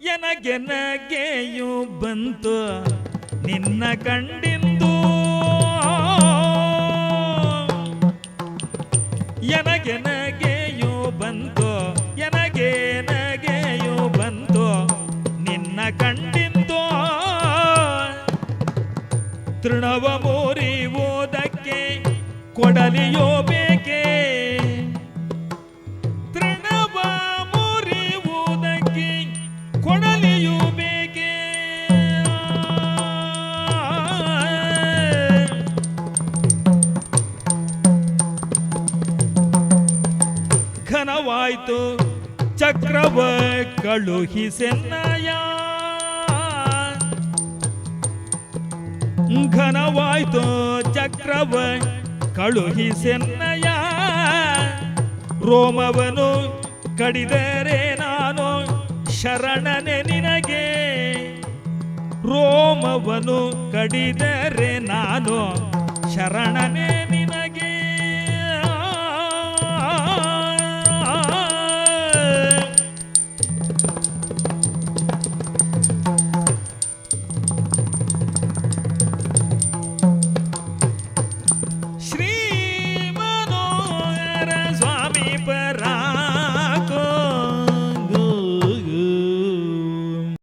ಎನಗೆನಗೆಯು ಬಂತು ನಿನ್ನ ಕಂಡಿಂದು ಎನಗೆನಗೆಯು ಬಂತು ಎನಗೆನಗೆಯು ಬಂತು ನಿನ್ನ ಕಂಡಿಂದು ತೃಣವ ಓದಕ್ಕೆ ಕೊಡಲಿಯೋ ಬೇಕೇ? ಘನವಾಯ್ತು. ಚಕ್ರವ ಕಳುಹಿಸೆನ್ನಯ ಘನವಾಯ್ತು, ಚಕ್ರವ ಕಳುಹಿಸೆನ್ನಯ ರೋಮವನು ಕಡಿದರೆ ನಾನು ಶರಣನೆ ನಿನಗೆ. ರೋಮವನು ಕಡಿದರೆ ನಾನು ಶರಣನೆ